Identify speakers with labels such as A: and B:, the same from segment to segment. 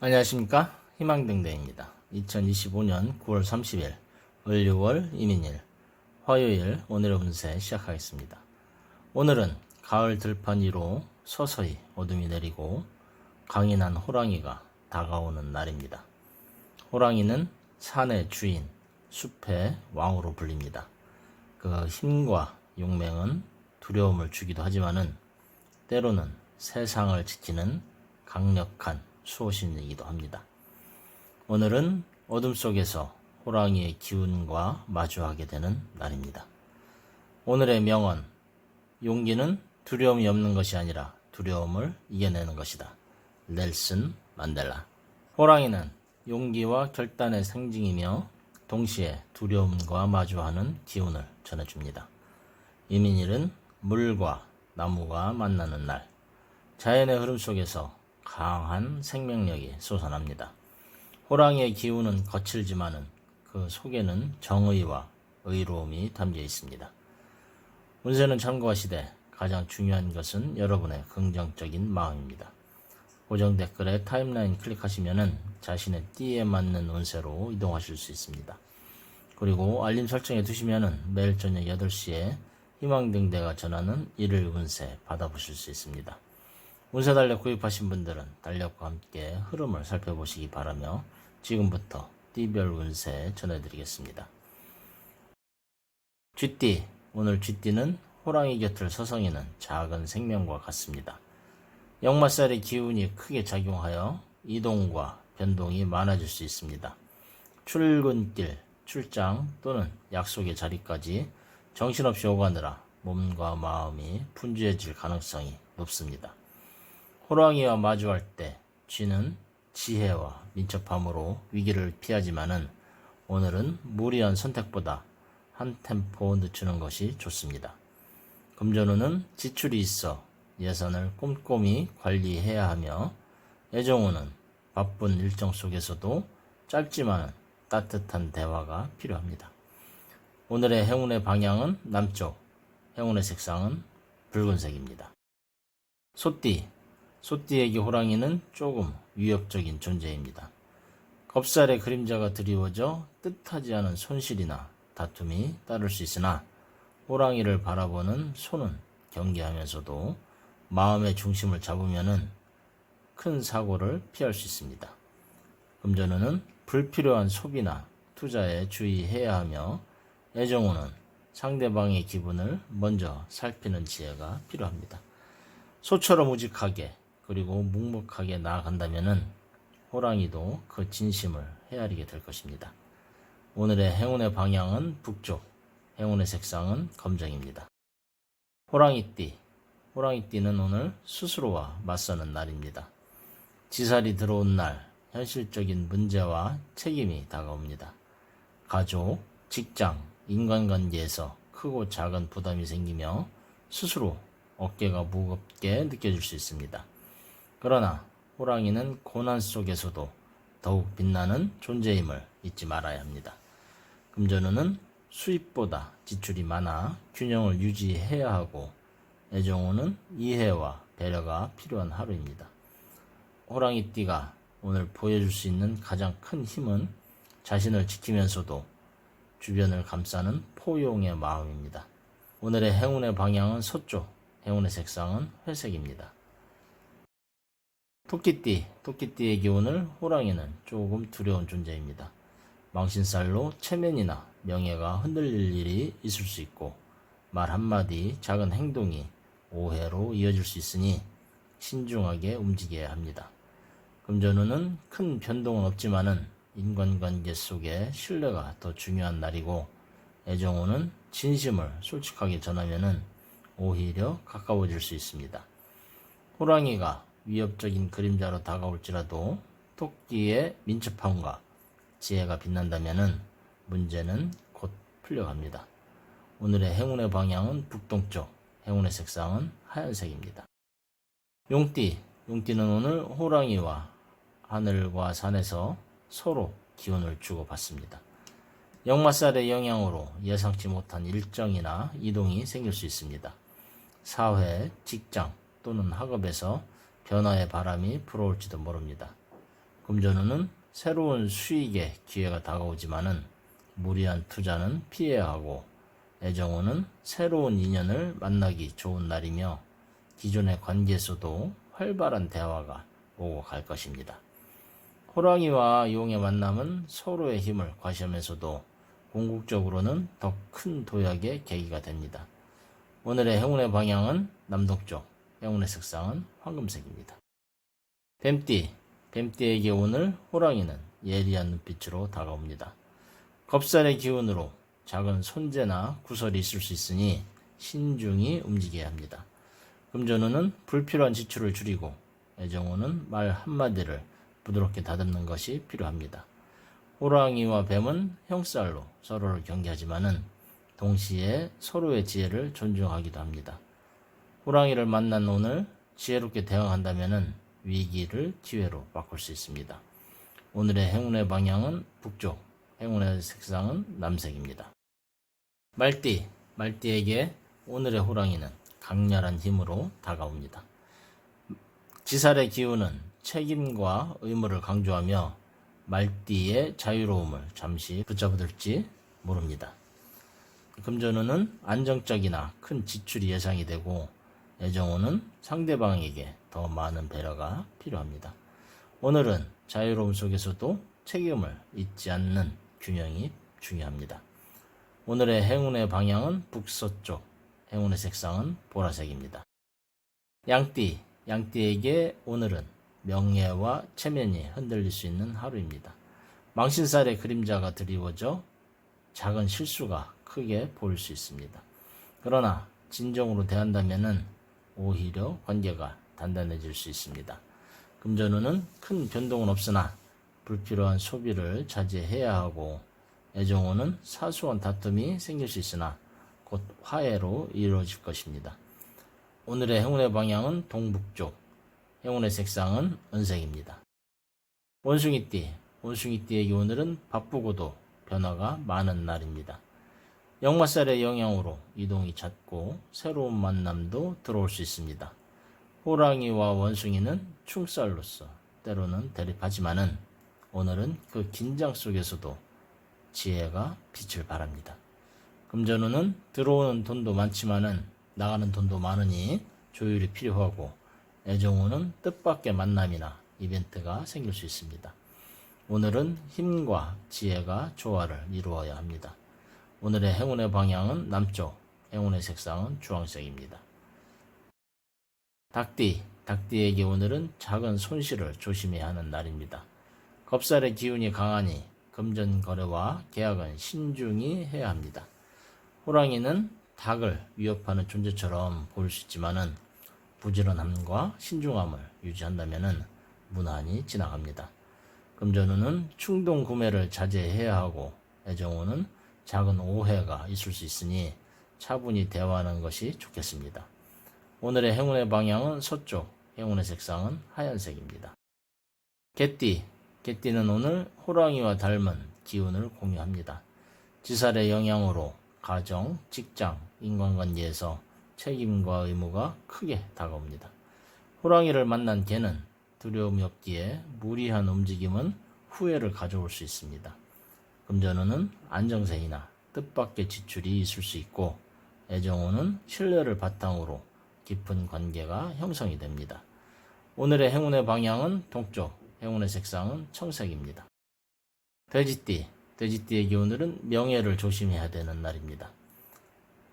A: 안녕하십니까? 희망등대입니다. 2025년 9월 30일 을 6월 이민일 화요일 오늘의 운세 시작하겠습니다. 오늘은 가을 들판 위로 서서히 어둠이 내리고 강인한 호랑이가 다가오는 날입니다. 호랑이는 산의 주인 숲의 왕으로 불립니다. 그 힘과 용맹은 두려움을 주기도 하지만은 때로는 세상을 지키는 강력한 수호신이기도 합니다. 오늘은 어둠 속에서 호랑이의 기운과 마주하게 되는 날입니다. 오늘의 명언, 용기는 두려움이 없는 것이 아니라 두려움을 이겨내는 것이다. 넬슨 만델라. 호랑이는 용기와 결단의 상징이며 동시에 두려움과 마주하는 기운을 전해줍니다. 이민일은 물과 나무가 만나는 날, 자연의 흐름 속에서 강한 생명력이 솟아납니다. 호랑이의 기운은 거칠지만은 그 속에는 정의와 의로움이 담겨 있습니다. 운세는 참고하시되 가장 중요한 것은 여러분의 긍정적인 마음입니다. 고정 댓글에 타임라인 클릭하시면은 자신의 띠에 맞는 운세로 이동하실 수 있습니다. 그리고 알림 설정해 두시면은 매일 저녁 8시에 희망등대가 전하는 일일 운세 받아보실 수 있습니다. 운세 달력 구입하신 분들은 달력과 함께 흐름을 살펴보시기 바라며 지금부터 띠별 운세 전해드리겠습니다. 쥐띠, 오늘 쥐띠는 호랑이 곁을 서성이는 작은 생명과 같습니다. 역마살의 기운이 크게 작용하여 이동과 변동이 많아질 수 있습니다. 출근길, 출장 또는 약속의 자리까지 정신없이 오가느라 몸과 마음이 분주해질 가능성이 높습니다. 호랑이와 마주할 때 쥐는 지혜와 민첩함으로 위기를 피하지만은 오늘은 무리한 선택보다 한 템포 늦추는 것이 좋습니다. 금전운은 지출이 있어 예산을 꼼꼼히 관리해야 하며 애정운은 바쁜 일정 속에서도 짧지만 따뜻한 대화가 필요합니다. 오늘의 행운의 방향은 남쪽, 행운의 색상은 붉은색입니다. 소띠, 소띠에게 호랑이는 조금 위협적인 존재입니다. 겁살의 그림자가 드리워져 뜻하지 않은 손실이나 다툼이 따를 수 있으나 호랑이를 바라보는 손은 경계하면서도 마음의 중심을 잡으면은 큰 사고를 피할 수 있습니다. 금전운은 불필요한 소비나 투자에 주의해야 하며 애정운은 상대방의 기분을 먼저 살피는 지혜가 필요합니다. 소처럼 우직하게 그리고 묵묵하게 나아간다면은 호랑이도 그 진심을 헤아리게 될 것입니다. 오늘의 행운의 방향은 북쪽, 행운의 색상은 검정입니다. 호랑이띠, 호랑이띠는 오늘 스스로와 맞서는 날입니다. 지살이 들어온 날, 현실적인 문제와 책임이 다가옵니다. 가족, 직장, 인간관계에서 크고 작은 부담이 생기며 스스로 어깨가 무겁게 느껴질 수 있습니다. 그러나 호랑이는 고난 속에서도 더욱 빛나는 존재임을 잊지 말아야 합니다. 금전운은 수입보다 지출이 많아 균형을 유지해야 하고 애정운은 이해와 배려가 필요한 하루입니다. 호랑이띠가 오늘 보여줄 수 있는 가장 큰 힘은 자신을 지키면서도 주변을 감싸는 포용의 마음입니다. 오늘의 행운의 방향은 서쪽, 행운의 색상은 회색입니다. 토끼띠, 토끼띠의 기운을 호랑이는 조금 두려운 존재입니다. 망신살로 체면이나 명예가 흔들릴 일이 있을 수 있고 말 한마디, 작은 행동이 오해로 이어질 수 있으니 신중하게 움직여야 합니다. 금전운은 큰 변동은 없지만은 인간관계 속에 신뢰가 더 중요한 날이고 애정운은 진심을 솔직하게 전하면은 오히려 가까워질 수 있습니다. 호랑이가 위협적인 그림자로 다가올지라도 토끼의 민첩함과 지혜가 빛난다면 문제는 곧 풀려갑니다. 오늘의 행운의 방향은 북동쪽, 행운의 색상은 하얀색입니다. 용띠, 용띠는 오늘 호랑이와 하늘과 산에서 서로 기운을 주고받습니다. 역마살의 영향으로 예상치 못한 일정이나 이동이 생길 수 있습니다. 사회, 직장 또는 학업에서 변화의 바람이 불어올지도 모릅니다. 금전운은 새로운 수익의 기회가 다가오지만은 무리한 투자는 피해야 하고 애정운은 새로운 인연을 만나기 좋은 날이며 기존의 관계에서도 활발한 대화가 오고 갈 것입니다. 호랑이와 용의 만남은 서로의 힘을 과시하면서도 궁극적으로는 더 큰 도약의 계기가 됩니다. 오늘의 행운의 방향은 남동쪽, 행운의 색상은 황금색입니다. 뱀띠, 뱀띠에게 오늘 호랑이는 예리한 눈빛으로 다가옵니다. 겁살의 기운으로 작은 손재나 구설이 있을 수 있으니 신중히 움직여야 합니다. 금전운은 불필요한 지출을 줄이고 애정운은 말 한마디를 부드럽게 다듬는 것이 필요합니다. 호랑이와 뱀은 형살로 서로를 경계하지만은 동시에 서로의 지혜를 존중하기도 합니다. 호랑이를 만난 오늘 지혜롭게 대응한다면 위기를 기회로 바꿀 수 있습니다. 오늘의 행운의 방향은 북쪽, 행운의 색상은 남색입니다. 말띠, 말띠에게 오늘의 호랑이는 강렬한 힘으로 다가옵니다. 지살의 기운은 책임과 의무를 강조하며 말띠의 자유로움을 잠시 붙잡아둘지 모릅니다. 금전운은 안정적이나 큰 지출이 예상이 되고 애정운은 상대방에게 더 많은 배려가 필요합니다. 오늘은 자유로움 속에서도 책임을 잊지 않는 균형이 중요합니다. 오늘의 행운의 방향은 북서쪽, 행운의 색상은 보라색입니다. 양띠, 양띠에게 오늘은 명예와 체면이 흔들릴 수 있는 하루입니다. 망신살의 그림자가 드리워져 작은 실수가 크게 보일 수 있습니다. 그러나 진정으로 대한다면 오히려 관계가 단단해질 수 있습니다. 금전운은 큰 변동은 없으나 불필요한 소비를 자제해야 하고 애정운은 사소한 다툼이 생길 수 있으나 곧 화해로 이루어질 것입니다. 오늘의 행운의 방향은 동북쪽, 행운의 색상은 은색입니다. 원숭이띠, 원숭이띠에게 오늘은 바쁘고도 변화가 많은 날입니다. 역마살의 영향으로 이동이 잦고 새로운 만남도 들어올 수 있습니다. 호랑이와 원숭이는 충살로서 때로는 대립하지만은 오늘은 그 긴장 속에서도 지혜가 빛을 발합니다. 금전운은 들어오는 돈도 많지만은 나가는 돈도 많으니 조율이 필요하고 애정운은 뜻밖의 만남이나 이벤트가 생길 수 있습니다. 오늘은 힘과 지혜가 조화를 이루어야 합니다. 오늘의 행운의 방향은 남쪽, 행운의 색상은 주황색입니다. 닭띠, 닭띠에게 오늘은 작은 손실을 조심해야 하는 날입니다. 겁살의 기운이 강하니 금전 거래와 계약은 신중히 해야 합니다. 호랑이는 닭을 위협하는 존재처럼 보일 수 있지만은 부지런함과 신중함을 유지한다면은 무난히 지나갑니다. 금전운은 충동 구매를 자제해야 하고 애정운은 작은 오해가 있을 수 있으니 차분히 대화하는 것이 좋겠습니다. 오늘의 행운의 방향은 서쪽, 행운의 색상은 하얀색입니다. 개띠, 개띠는 오늘 호랑이와 닮은 기운을 공유합니다. 지살의 영향으로 가정, 직장, 인간관계에서 책임과 의무가 크게 다가옵니다. 호랑이를 만난 개는 두려움이 없기에 무리한 움직임은 후회를 가져올 수 있습니다. 금전운은 안정세이나 뜻밖의 지출이 있을 수 있고 애정운은 신뢰를 바탕으로 깊은 관계가 형성이 됩니다. 오늘의 행운의 방향은 동쪽, 행운의 색상은 청색입니다. 돼지띠, 돼지띠의 오늘은 명예를 조심해야 되는 날입니다.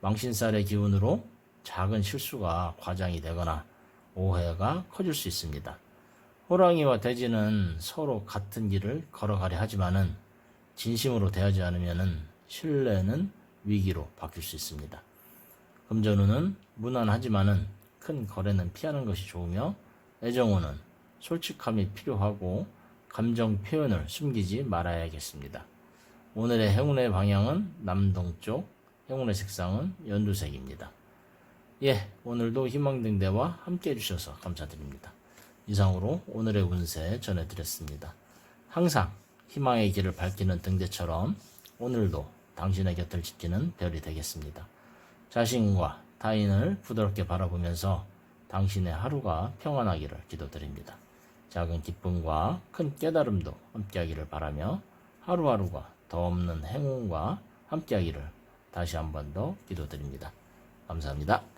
A: 망신살의 기운으로 작은 실수가 과장이 되거나 오해가 커질 수 있습니다. 호랑이와 돼지는 서로 같은 길을 걸어가려 하지만은 진심으로 대하지 않으면 신뢰는 위기로 바뀔 수 있습니다. 금전운은 무난하지만은 큰 거래는 피하는 것이 좋으며 애정운은 솔직함이 필요하고 감정 표현을 숨기지 말아야겠습니다. 오늘의 행운의 방향은 남동쪽, 행운의 색상은 연두색입니다. 예, 오늘도 희망등대와 함께 해주셔서 감사드립니다. 이상으로 오늘의 운세 전해드렸습니다. 항상 희망의 길을 밝히는 등대처럼 오늘도 당신의 곁을 지키는 별이 되겠습니다. 자신과 타인을 부드럽게 바라보면서 당신의 하루가 평안하기를 기도드립니다. 작은 기쁨과 큰 깨달음도 함께하기를 바라며 하루하루가 더 없는 행운과 함께하기를 다시 한 번 더 기도드립니다. 감사합니다.